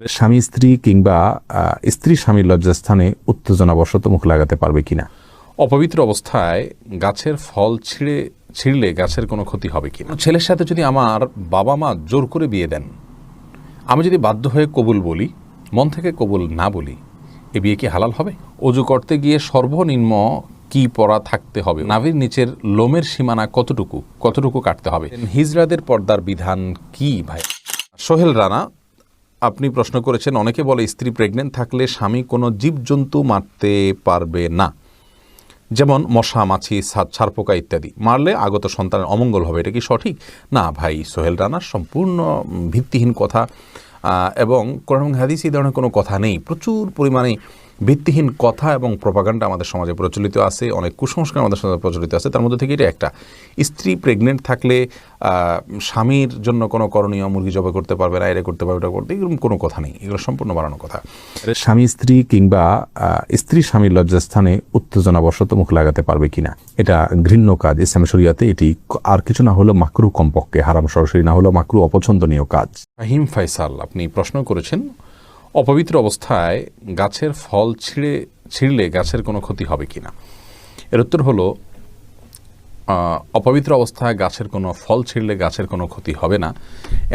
স্বামী স্ত্রী কিংবা স্ত্রী স্বামীর লজ্জাস্থানে উত্তেজনাবশত মুখ লাগাতে পারবে কিনা? অপবিত্র অবস্থায় গাছের ফল ছিঁড়ে ছিঁড়লে গাছের কোনো ক্ষতি হবে কি না ছেলের সাথে যদি আমার বাবা মা জোর করে বিয়ে দেন আমি যদি বাধ্য হয়ে কবুল বলি মন থেকে কবুল না বলি এ বিয়ে কি হালাল হবে? অজু করতে গিয়ে সর্বনিম্ন কি পরা থাকতে হবে? নাভির নিচের লোমের সীমানা কতটুকু? কতটুকু কাটতে হবে? হিজরাদের পর্দার বিধান কি ভাই? সোহেল রানা আপনি প্রশ্ন করেছেন, অনেকে বলে স্ত্রী প্রেগনেন্ট থাকলে স্বামী কোনো জীবজন্তু মারতে পারবে না। যেমন মশা, মাছি ছারপোকা ইত্যাদি। মারলে আগত সন্তানের অমঙ্গল হবে, এটা কি সঠিক? না ভাই, সোহেল রানার সম্পূর্ণ ভিত্তিহীন কথা। এবং কোরআন হাদিস এই ধরনের কোনো কথা নেই। প্রচুর পরিমাণে ভিত্তিহীন কথা এবং প্রপাগান্ডা আমাদের সমাজে প্রচলিত আছে অনেক কুসংস্কার আমাদের সমাজে প্রচলিত আছে। তার মধ্যে থেকে এটা একটা। স্ত্রী প্রেগনেন্ট থাকলে স্বামীর জন্য কোনো করণীয় মুরগি জবাই করতে পারবে না এটা করতে পারবে এটা করতে এরকম কোনো কথা নেই। এগুলো সম্পূর্ণ বাড়ানো কথা। স্বামী স্ত্রী কিংবা স্ত্রী স্বামীর লজ্জাস্থানে উত্তেজনাবশত মুখ লাগাতে পারবে কিনা এটা ঘৃণ্য কাজ। ইসলাম শরিয়াতে এটি আর কিছু না হলেও মাকরু কমপক্ষে হারাম সরাসরি না হলেও মাকরু অপছন্দনীয় কাজ। ফাহিম ফাইসাল আপনি প্রশ্ন করেছেন অপবিত্র অবস্থায় গাছের ফল ছিঁড়ে, ছিঁড়লে গাছের কোনো ক্ষতি হবে কি না এর উত্তর হলো অপবিত্র অবস্থায় গাছের কোনো ফল ছিঁড়লে গাছের কোনো ক্ষতি হবে না।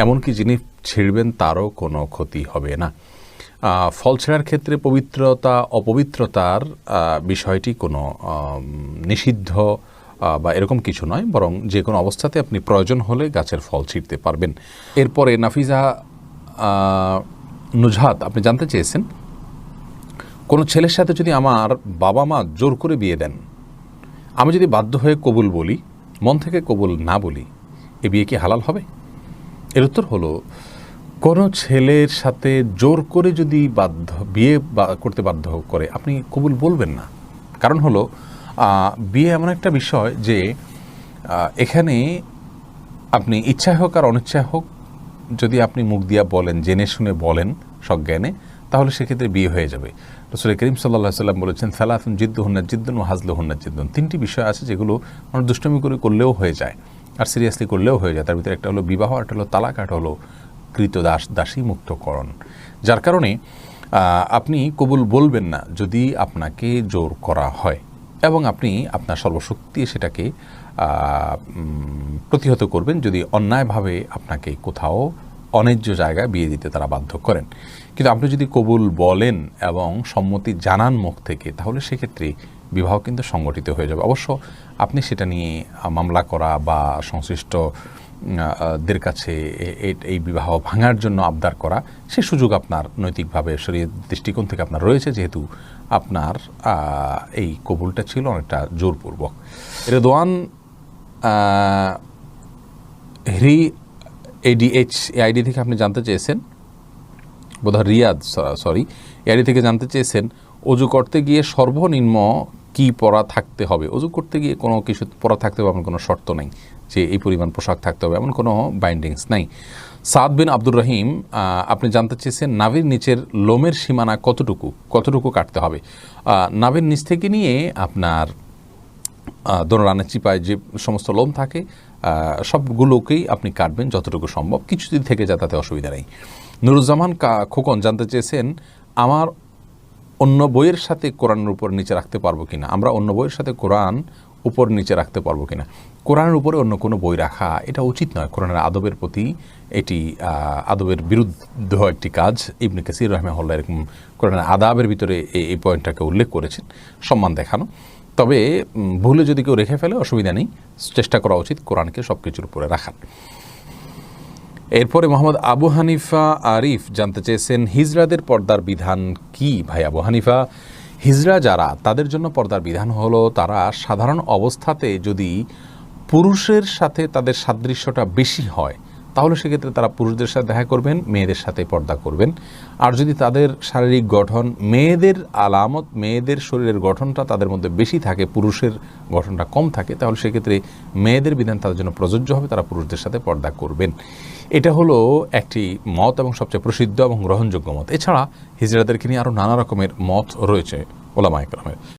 এমনকি যিনি ছিঁড়বেন তারও কোনো ক্ষতি হবে না। ফল ছেঁড়ার ক্ষেত্রে পবিত্রতা, অপবিত্রতার বিষয়টি কোনো নিষিদ্ধ বা এরকম কিছু নয়, বরং যে কোনো অবস্থাতে আপনি প্রয়োজন হলে গাছের ফল ছিঁড়তে পারবেন। এরপরে নাফিজা নুজহাত, আপনি জানতে চেয়েছেন? কোনো ছেলের সাথে যদি আমার বাবা মা জোর করে বিয়ে দেন, আমি যদি বাধ্য হয়ে কবুল বলি, মন থেকে কবুল না বলি, এ বিয়ে কি হালাল হবে? এর উত্তর হলো, কোনো ছেলের সাথে জোর করে যদি বাধ্য, বিয়ে করতে বাধ্য করে, আপনি কবুল বলবেন না। কারণ হলো বিয়ে এমন একটা বিষয় যে এখানে আপনি ইচ্ছায় হোক আর অনিচ্ছায় হোক যদি আপনি মুখ দিয়া বলেন, জেনে শুনে বলেন সজ্ঞানে, তাহলে সেক্ষেত্রে বিয়ে হয়ে যাবে। রসুল করিম সাল্লাহ সাল্লাম বলেছেন সালাতুন জিদ্দু হন্না জিদ্দুন ও হাজলু হন্না জিদ্দুন। তিনটি বিষয় আছে যেগুলো মানুষ দুষ্টমি করে করলেও হয়ে যায় আর সিরিয়াসলি করলেও হয়ে যায়। তার ভিতরে একটা হলো বিবাহ একটা হলো তালাক একটা হলো কৃত দাস দাসী মুক্তকরণ যার কারণে আপনি কবুল বলবেন না যদি আপনাকে জোর করা হয় এবং আপনি আপনার সর্বশক্তি সেটাকে প্রতিহত করবেন যদি অন্যায়ভাবে আপনাকে কোথাও অন্যায্য জায়গায় বিয়ে দিতে তারা বাধ্য করেন। কিন্তু আপনি যদি কবুল বলেন এবং সম্মতি জানান মুখ থেকে, তাহলে সেক্ষেত্রে বিবাহ কিন্তু সংগঠিত হয়ে যাবে। অবশ্য আপনি সেটা নিয়ে মামলা করা বা সংশ্লিষ্ট দের কাছে এই বিবাহ ভাঙার জন্য আবদার করা, সে সুযোগ আপনার নৈতিকভাবে শরীর দৃষ্টিকোণ থেকে আপনার রয়েছে, যেহেতু আপনার এই কবুলটা ছিল অনেকটা জোরপূর্বক। রেদোয়ান হ্রি এডিএইচ এই আইডি থেকে আপনি জানতে চেয়েছেন, বোধহয় রিয়াদ সরি এআইডি থেকে জানতে চেয়েছেন, অজু করতে গিয়ে সর্বনিম্ন কি পরা থাকতে হবে? অজু করতে গিয়ে কোনো কিছু পরা থাকতে হবে, এমন কোনো শর্ত নেই যে এই পরিমাণ পোশাক থাকতে হবে, এমন কোনো বাইন্ডিংস নাই। সাদ বিন আব্দুর রহিম আপনি জানতে চেয়েছেন নাভির নিচের লোমের সীমানা কতটুকু কতটুকু কাটতে হবে? নাভির নিচ থেকে নিয়ে আপনার দোনোরানের চিপায় যে সমস্ত লোম থাকে সবগুলোকেই আপনি কাটবেন যতটুকু সম্ভব। কিছু যদি থেকে যায় তাতে অসুবিধা নেই। নুরুজ্জামান খোকন জানতে চেয়েছেন, আমার অন্য বইয়ের সাথে কোরআনের উপর নিচে রাখতে পারব কিনা? আমরা অন্য বইয়ের সাথে কোরআন উপর নিচে রাখতে পারব কিনা? কোরআনের উপরে অন্য কোনো বই রাখা, এটা উচিত নয়। কোরআনের আদবের প্রতি এটি আদবের বিরুদ্ধ একটি কাজ। ইবনে কাসির রহমাহুল্লাহ এরকম কোরআনের আদাবের ভিতরে এই পয়েন্টটাকে উল্লেখ করেছেন। সম্মান দেখানো। তবে ভুলে যদি কেউ রেখে ফেলে, অসুবিধা নেই। চেষ্টা করা উচিত কোরআনকে সব কিছুর উপরে রাখার। এরপরে মোহাম্মদ আবু হানিফা আরিফ জানতে চেয়েছেন, হিজরাদের পর্দার বিধান কি? ভাই আবু হানিফা, হিজরা যারা, তাদের জন্য পর্দার বিধান হলো, তারা সাধারণ অবস্থাতে যদি পুরুষের সাথে তাদের সাদৃশ্যটা বেশি হয় তাহলে সেক্ষেত্রে তারা পুরুষদের সাথে দেখা করবেন, মেয়েদের সাথে পর্দা করবেন। আর যদি তাদের শারীরিক গঠন, মেয়েদের আলামত, মেয়েদের শরীরের গঠনটা তাদের মধ্যে বেশি থাকে, পুরুষের গঠনটা কম থাকে, তাহলে সেক্ষেত্রে মেয়েদের বিধান তাদের জন্য প্রযোজ্য হবে, তারা পুরুষদের সাথে পর্দা করবেন। এটা হলো একটি মত এবং সবচেয়ে প্রসিদ্ধ এবং গ্রহণযোগ্য মত। এছাড়া হিজড়াদেরকে নিয়ে আরও নানা রকমের মত রয়েছে ওলামা একরমের